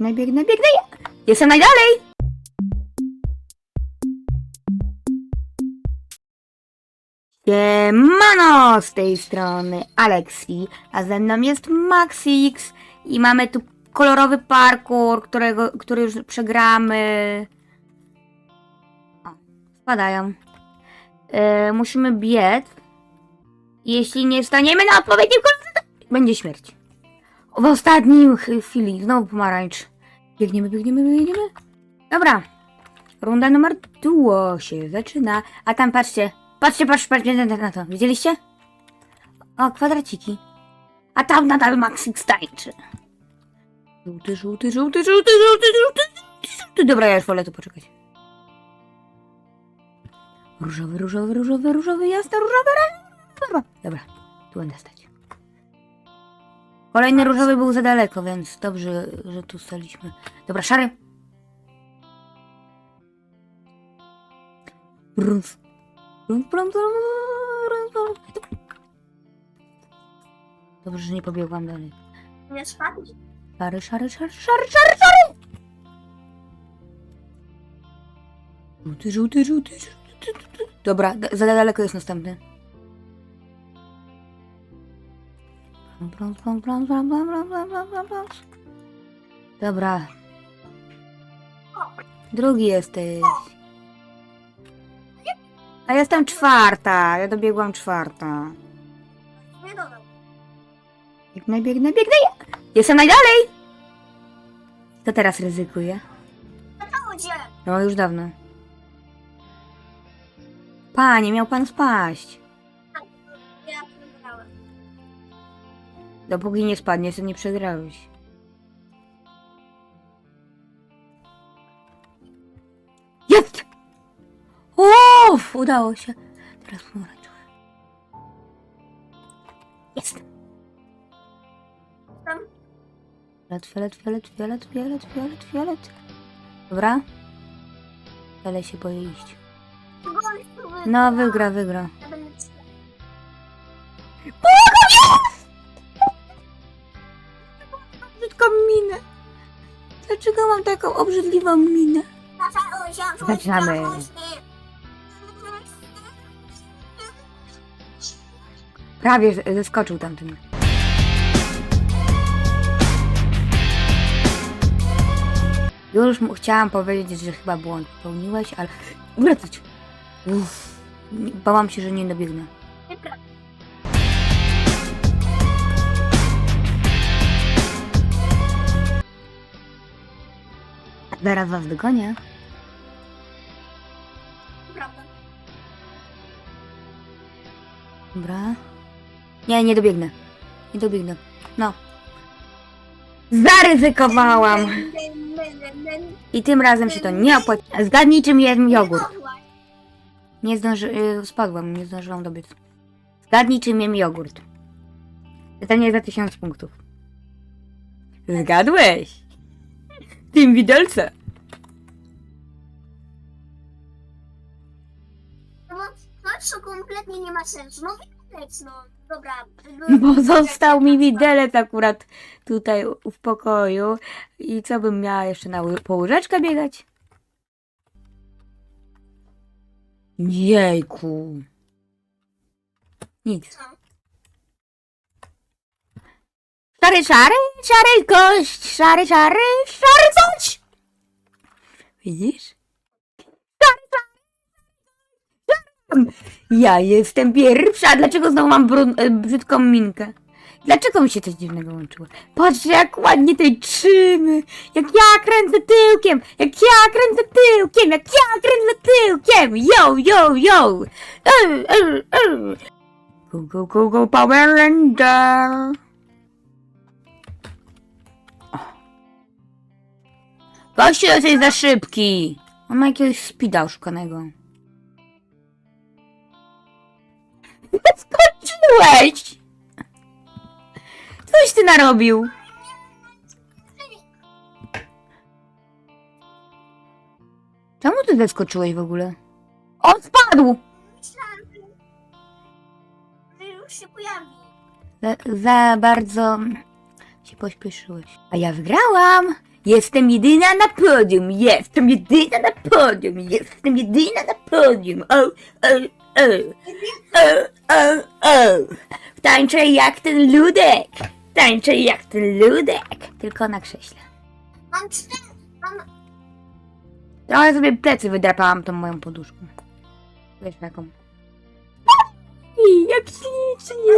Biegnę, biegnę, biegnę. Jestem najdalej. Siemano z tej strony Alexi, a ze mną jest Maxix i mamy tu kolorowy parkour, którego, który już przegramy. O, spadają. E, musimy biec. Jeśli nie staniemy na odpowiednim to będzie śmierć. W ostatnim ch- chwili znowu pomarańcz. Biegniemy, biegniemy, biegniemy. Dobra. Runda numer duo się zaczyna. A tam patrzcie. Patrzcie, patrzcie, patrzcie na- to. Widzieliście? O, kwadraciki. A tam nadal Maxix tańczy. Żółty, żółty, żółty, żółty, żółty, żółty, żółty. Dobra, ja już wolę tu poczekać. Różowy, różowy, różowy, różowy, jasny, różowy, różowy. Dobra, tu będę stać. Kolejny różowy był za daleko, więc dobrze, że tu staliśmy. Dobra, szary. Brunf. Brunf, brunf, brunf, brunf, brunf. Dobrze, że nie pobiegłam dalej. Nie spadł? Szary, szary, szary, szary, szary, szary! Żółty, żółty, żółty, żółty. Dobra, za daleko jest następny. Dobra. Drugi jesteś. A jestem czwarta. Ja dobiegłam czwarta. Biegnę, biegnę, biegnę. Jestem najdalej. To teraz ryzykuję. No już dawno. Panie, miał pan spaść. Dopóki nie spadniesz, to nie przegrałeś. Jest! Uff, udało się. Teraz pomarańczowy. Jest! Tam Fiolet, fiolet, fiolet, fiolet, fiolet, fiolet, fiolet. Dobra. Ale się boję iść. No, wygra, wygra. Ja będę minę. Dlaczego mam taką obrzydliwą minę? Zaczynamy. Prawie zeskoczył tamten. Już mu chciałam powiedzieć, że chyba błąd popełniłeś, ale... Wracać! Uff, bałam się, że nie dobiegnę. Zaraz was dogonię. Nieprawda. Dobra. Nie, nie dobiegnę. Nie dobiegnę. No. Zaryzykowałam! I tym razem się to nie opłaci. Zgadnij, czym jest jogurt. Nie zdąży... y, spadłam, nie zdążyłam dobiec. Zgadnij, czym jem jogurt. Pytanie za tysiąc punktów. Zgadłeś! Tym widelce. No, no co kompletnie nie ma sensu. No widać, no. Dobra. Bo został mi widelec akurat tutaj w pokoju. I co bym miała jeszcze na ły- po łyżeczkę biegać? Jejku. Nic. Co? Szary, szary, szary gość, szary, szary, szary coś! Widzisz? Ja jestem pierwsza, dlaczego znowu mam e, brzydką minkę? Dlaczego mi się coś dziwnego łączyło? Patrzcie, jak ładnie tej trzymy! Jak ja kręcę tyłkiem! Jak ja kręcę tyłkiem! Jak ja kręcę tyłkiem! Yo, yo, yo! Go, go, go, go, Power Ranger! Gościu, jesteś za szybki! On ma jakiegoś speeda oszukanego. Skończyłeś! Coś ty narobił? Czemu ty zeskoczyłeś w ogóle? On spadł! Myślałem, że już się pojawi. Za, za bardzo się pośpieszyłeś. A ja wygrałam! Jestem jedyna na podium, jestem jedyna na podium, jestem jedyna na podium. O, o, o, o, o, o. Tańczę jak ten ludek, tańczę jak ten ludek, tylko na krześle. Mam cztery. Mam... Trochę sobie plecy wydrapałam tą moją poduszką. Wiesz jaką. I jak ślicznie.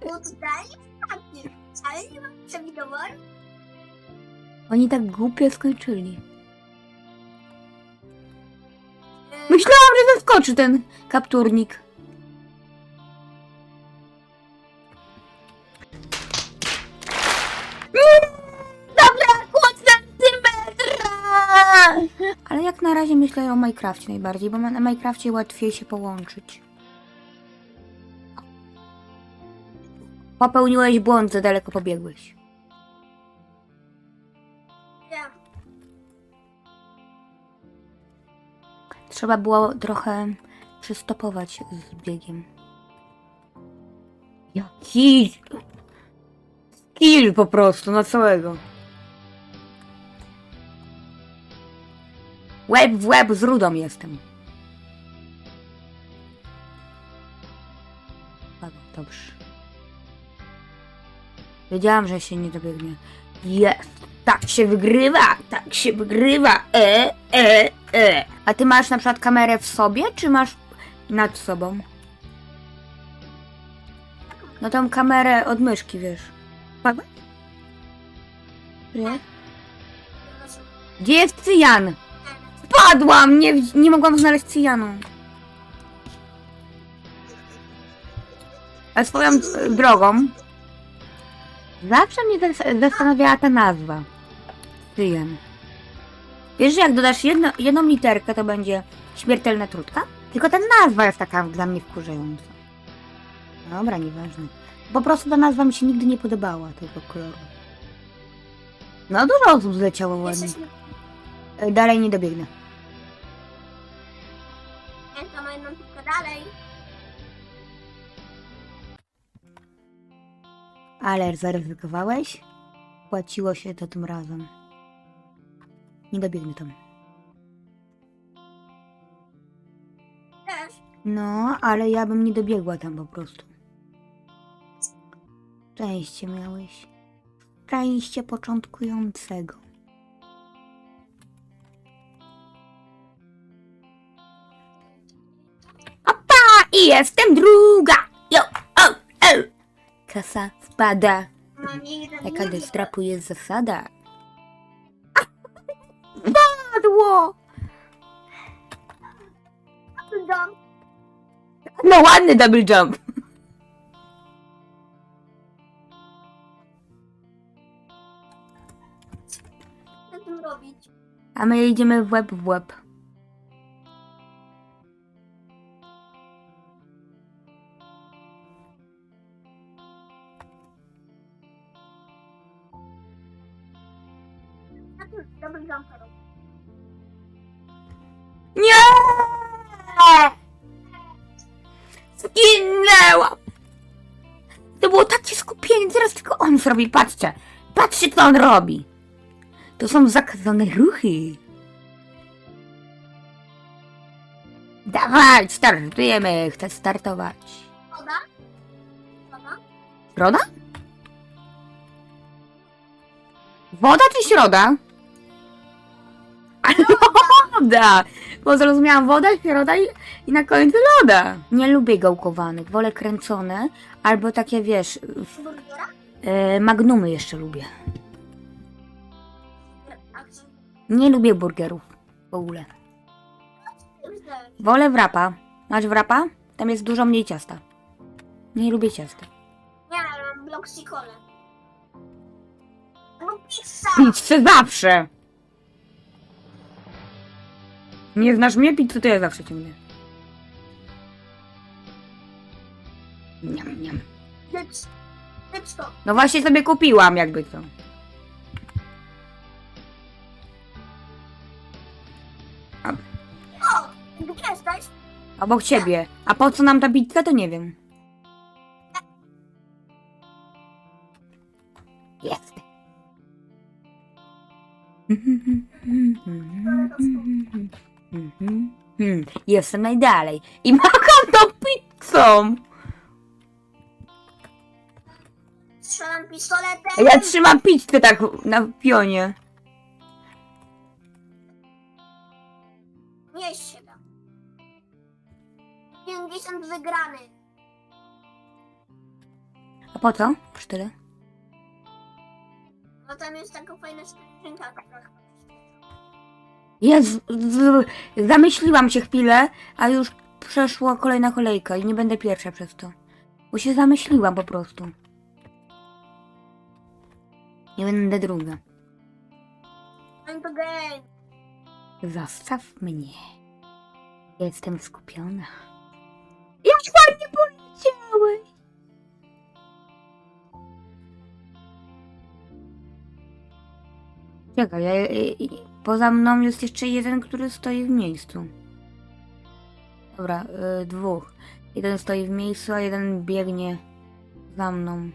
Totalnie takie. Wcale nie mam przewidywań. Oni tak głupio skończyli. Yy, Myślałam, że zaskoczy ten kapturnik. Zabrakło centymetra! Ale jak na razie myślę o Minecrafcie najbardziej, bo na Minecrafcie łatwiej się połączyć. Popełniłeś błąd, za daleko pobiegłeś. ja. Trzeba było trochę przystopować z biegiem. Jaki skill po prostu na całego. Łeb w łeb z rudą jestem. Dobrze. Wiedziałam, że się nie dobiegnie. Jest! Tak się wygrywa! Tak się wygrywa! E, e, e. A ty masz na przykład kamerę w sobie, czy masz nad sobą? No tą kamerę od myszki, wiesz. Nie? Gdzie jest cyjan? Padłam! Nie, nie mogłam znaleźć cyjanu. A swoją drogą zawsze mnie zas- zastanawiała ta nazwa. Cyjan. Wiesz, że jak dodasz jedno, jedną literkę, to będzie śmiertelna trudka? Tylko ta nazwa jest taka dla mnie wkurzająca. Dobra, nieważne. Po prostu ta nazwa mi się nigdy nie podobała, tego koloru. No dużo osób zleciało ładnie. E, Dalej nie dobiegnę. Tam jedną tylko dalej. Ale zaryzykowałeś? Płaciło się to tym razem. Nie dobiegnę tam. Też. No, ale ja bym nie dobiegła tam po prostu. Szczęście miałeś. Szczęście początkującego. Opa! I jestem druga! Kasa spada. Mam jeden Jaka destrapu jest zasada? Padło! No ładny double jump. Co tym robić? A my idziemy w łeb w łeb. Co tym dobry jumper robić? Nie! Zginęłam! To było takie skupienie, teraz tylko on zrobi. Patrzcie, patrzcie co on robi. To są zakazane ruchy. Dawaj, startujemy. Chcę startować. Woda? Woda? Środa? Woda czy środa? Woda! Bo zrozumiałam woda, środa i, i na końcu loda. Nie lubię gałkowanych, wolę kręcone albo takie wiesz, w- Burgera? e, magnumy jeszcze lubię. A? Nie lubię burgerów w ogóle. Wolę wrapa. Masz wrapa? Tam jest dużo mniej ciasta. Nie lubię ciasta. Nie, ale mam blok z kole. No pizza! Pizzę zawsze! Nie znasz mnie, pizzę to ja zawsze ciągnę. Niam, niam. To. No właśnie sobie kupiłam, jakby co. O! Gdzie jesteś? Obok ciebie. A po co nam ta pizza, to nie wiem. Jest. Hmm, Jestem najdalej. I macham tą pizzą! Strzelam pistoletem. Ja trzymam pizzę tak na pionie. Nie się da. 50 wygrany. A po co? Tyle? Bo tam jest taka fajna skrzynka, która Jezu, z, zamyśliłam się chwilę, a już przeszła kolejna kolejka i nie będę pierwsza przez to. Bo się zamyśliłam po prostu. Nie będę druga. I'm game. Zastaw mnie. Jestem skupiona. Jak ładnie poleciałeś! Czekaj, ja, i- i- poza mną jest jeszcze jeden, który stoi w miejscu. Dobra, y, dwóch. Jeden stoi w miejscu, a jeden biegnie za mną.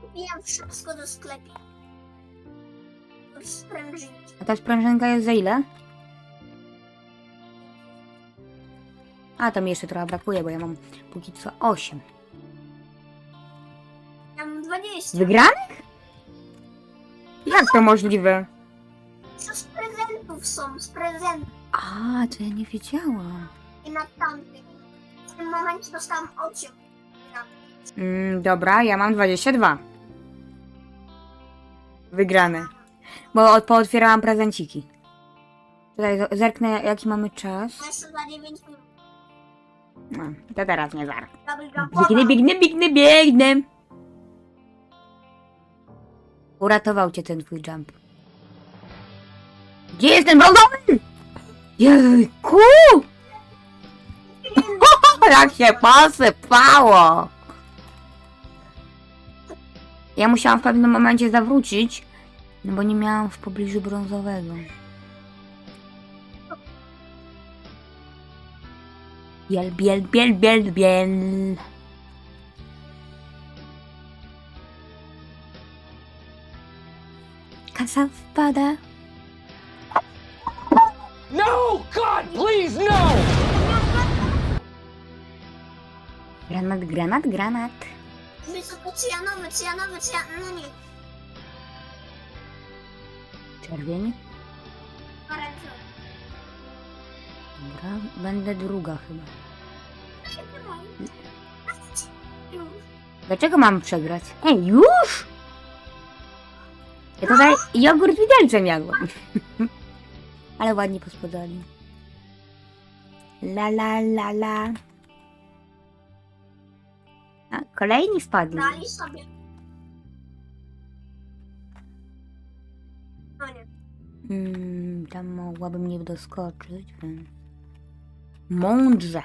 Kupiłem wszystko do sklepu. Sprężynki. A ta sprężynka jest za ile? A, tam jeszcze trochę brakuje, bo ja mam póki co 8. Ja mam 20. Wygranych? Jak to możliwe? Co z prezentów są? Z prezentów. A, to ja nie wiedziałam. I na tamtych. W tym momencie dostałam 8. Mm, dobra, ja mam 22. Wygrane. Bo od- pootwierałam prezenciki. Tutaj zerknę, jaki mamy czas. Jeszcze za 9 minut. No, to teraz nie zerknę. Double jumpowa. Biegnę, biegnę, biegnę, biegnę. Uratował cię ten twój jump. Gdzie jest ten brązowy? Jejku! Jak się posypało! Ja musiałam w pewnym momencie zawrócić, no bo nie miałam w pobliżu brązowego. Biel, biel, biel, biel, biel. Kasa wpada. No! God, please, no! Granat, granat, granat. Wysoko cyjanowy, cyjanowy, cyjanowy. No nie. Czerwień. Parańczowy. Dobra, będę druga chyba. Już. Dlaczego mam przegrać? Ej, już? Ja tutaj jogurt widelcem jadłam. Ale ładnie pospodali. La la la la. A, kolejni spadli. Dali sobie. No nie. Mm, tam mogłabym nie doskoczyć, więc... Mądrze.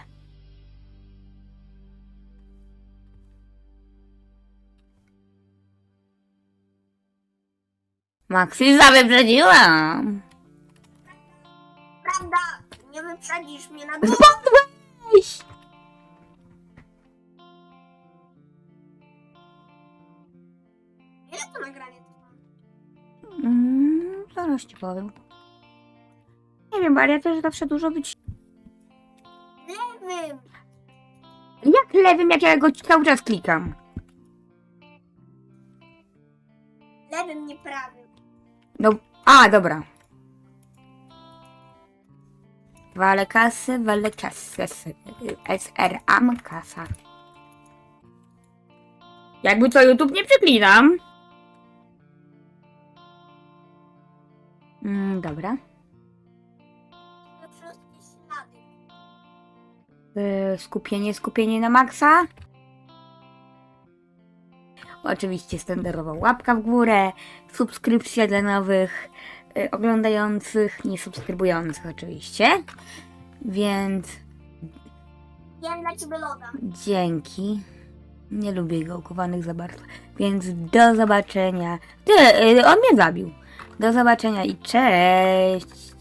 Maxiza wyprzedziłam. Prawda, nie wyprzedzisz mnie na dół. Spadłeś! Ile to nagranie trwa? Mm, zaraz ci powiem. Nie wiem, ale ja też zawsze dużo być... Lewym. Jak lewym, jak ja go cały czas klikam. Lewym, nie prawym. No, a, dobra. Wale kasy, wale kasy. SR am kasa. Jakby co YouTube nie przeklinam. Mm, dobra. To wszystkie ślady. Y, skupienie, skupienie na maksa. Oczywiście standardowa łapka w górę, subskrypcja dla nowych oglądających, nie subskrybujących oczywiście. Więc Jem dla ciebie loda. dzięki. Nie lubię gałkowanych za bardzo. Więc do zobaczenia. Ty, y, on mnie zabił. Do zobaczenia i cześć.